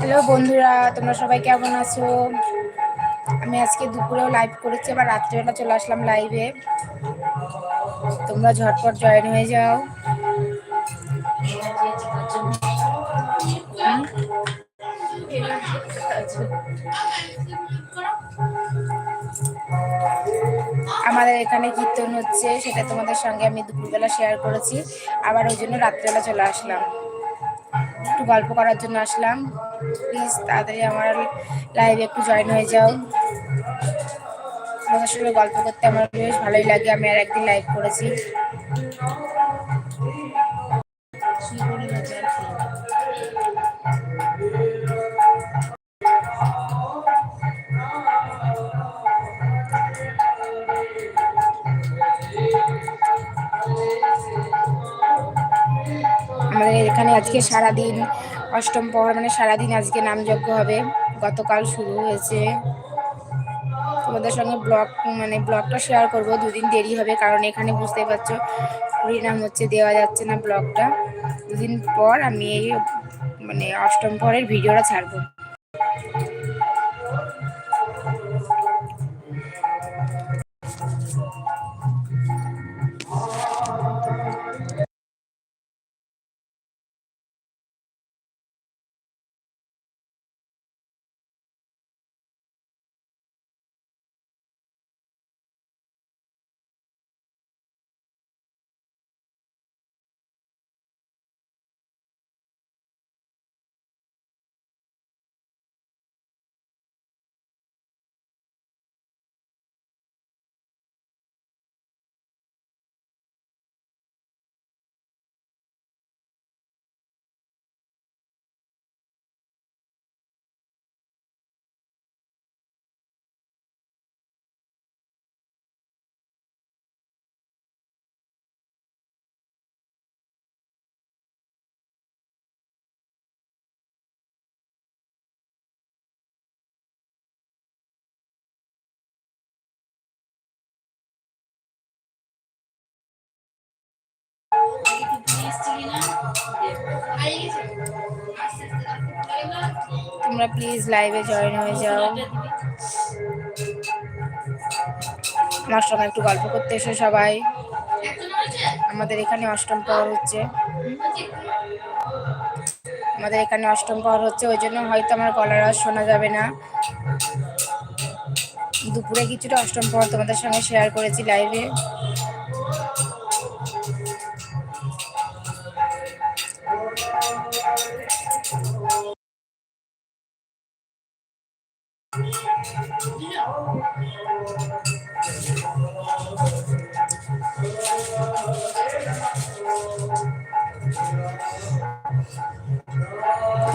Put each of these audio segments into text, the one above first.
Hello বন্ধুরা, তোমরা সবাই কেমন আছো? আমি আজকে দুপুরেও লাইভ করেছি, আবার রাত্রিবেলা চলে আসলাম লাইভে তোমরা ঝটপট জয়েন হয়ে যাও। আমাদের এখানে কীর্তন হচ্ছে, সেটা তোমাদের সঙ্গে আমি দুপুরবেলা শেয়ার করেছি। আবার ওই জন্য রাত্রিবেলা চলে আসলাম। একটু গল্প করার জন্য আসলাম। প্লিজ তাড়াতাড়ি আমার লাইভে একটু জয়েন হয়ে যাও। তোমাদের সঙ্গে গল্প করতে আমার বেশ ভালোই লাগে। আমি আর একদিন লাইভ করেছি। এখানে আজকে সারাদিন অষ্টম পর মানে সারাদিন আজকে নামযজ্ঞ হবে। গতকাল শুরু হয়েছে। তোমাদের সঙ্গে ব্লগ মানে ব্লগটা শেয়ার করব। দুদিন দেরি হবে, কারণ এখানে বুঝতে পারছ হরিনাম হচ্ছে দেওয়া যাচ্ছে না ব্লগটা। দুদিন পর আমি এই মানে অষ্টম পরের ভিডিওটা ছাড়বো। তোমরা প্লিজ লাইভে জয়েন হয়ে যাও। আমার সঙ্গে একটু গল্প করতে এসো সবাই। আমাদের এখানে অষ্টম পর হচ্ছে। আমাদের এখানে অষ্টম পর হচ্ছে, ওই জন্য হয়তো আমার গলার আওয়াজ শোনা যাবে না। দুপুরে কিছুটা অষ্টম পর তোমাদের সঙ্গে শেয়ার করেছি লাইভে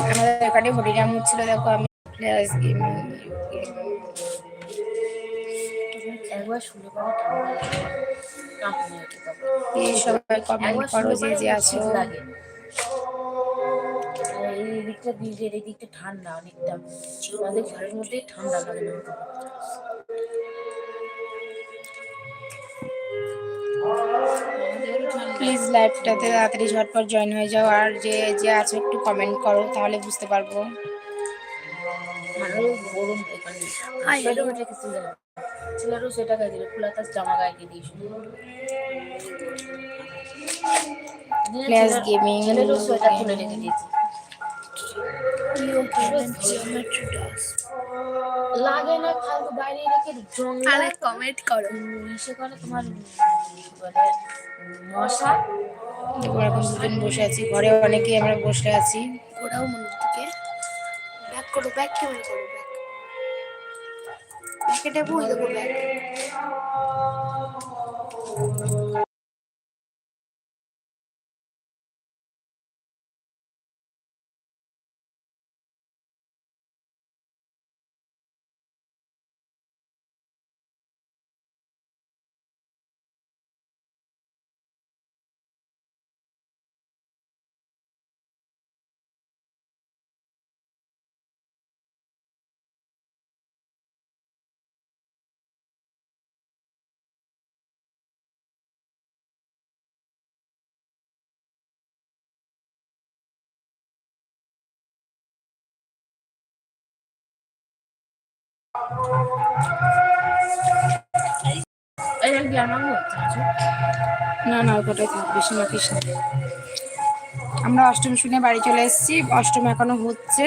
আমাদের এখানে হরিনাম হচ্ছিল দেখো আমি সবাই কমেন্ট করো যে যে আছো। এই দিকটা দিকের এই দিকটা ঠান্ডা অনেকটা। আমাদের ঘরের মধ্যেই ঠান্ডা লাগে না। প্লিজ লাইভটাতে তাড়াতাড়ি ঝটপট জয়েন হয়ে যাও আর যে যে আছো একটু কমেন্ট করো তাহলে বুঝতে পারব। ছেলেরও সেটা গায়ে দিল খোলা তার জামা গায়ে দিয়ে দিয়েছিল প্লেস গেমিং ছেলেরও সোয়েটার তুলে রেখে দিয়েছি। লাগে না ফালতু বাইরে রেখে জঙ্গল আরে কমেন্ট করো। ইসে করে তোমার কি বলে মশা। দেখো এখন দুজন বসে আছি ঘরে অনেকেই আমরা বসে আছি। ঘোরাও মনের দিকে। ব্যাক করো ব্যাক কেমন করো ব্যাক ব্যাকে টেপো ওই দেখো ব্যাক না না ওটাই বেশি মাখিস না। আমরা অষ্টম শুনে বাড়ি চলে এসেছি, অষ্টম এখনও হচ্ছে।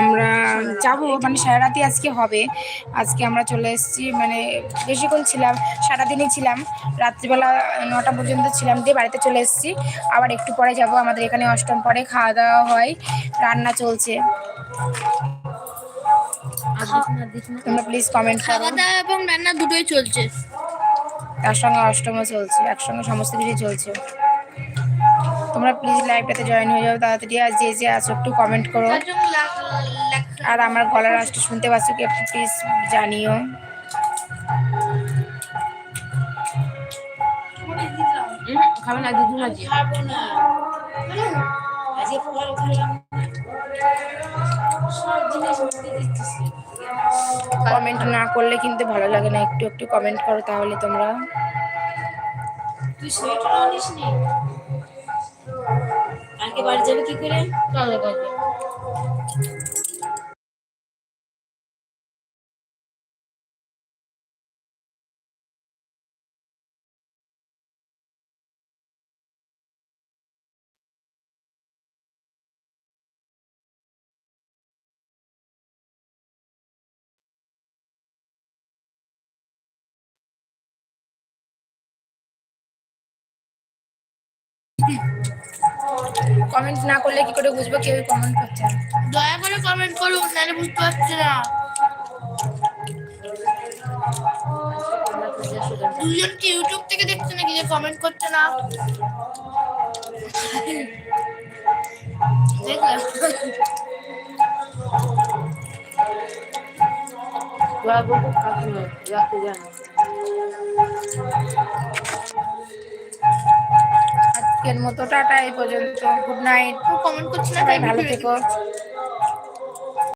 আমরা যাব মানে সারা রাতি আজকে হবে। আজকে আমরা চলে এসেছি মানে বেশিক্ষণ ছিলাম, সারাদিনই ছিলাম। রাত্রিবেলা নটা পর্যন্ত ছিলাম দিয়ে বাড়িতে চলে এসেছি। আবার একটু পরে যাব, আমাদের এখানে অষ্টম পরে খাওয়া দাওয়া হয়, রান্না চলছে। তোমরা প্লিজ কমেন্ট করো। খাওয়া দাওয়া এবং রান্না দুটোই চলছে। তার সঙ্গে অষ্টমও চলছে একসঙ্গে সমস্ত কিছু চলছে। তোমরা প্লিজ লাইভটাতে জয়েন হয়ে যাও তাড়াতাড়ি আর যে যে আছো একটু কমেন্ট করো। আর আমার গলার আওয়াজটা শুনতে পাচ্ছ কি একটু প্লিজ জানিও। খাবে না দুধ আজকে ফল খেলাম সব জিনিস কমেন্ট না করলে কিন্তু ভালো লাগে না। একটু একটু কমেন্ট করো তাহলে তোমরা। কালকে বাড়ি যাবে কি করে? কমেন্ট না করলে কি করে বুঝব কেউ কমেন্ট করছে না? দয়া করে কমেন্ট করুন নাহলে বুঝতে পারছি না। দুজন কি ইউটিউব থেকে দেখছে নাকি যে কমেন্ট করছে না? দেখলে আজকের মতো টাটা এই পর্যন্ত। গুড নাইট কমেন্ট করছি না তাই ভালো থেকো।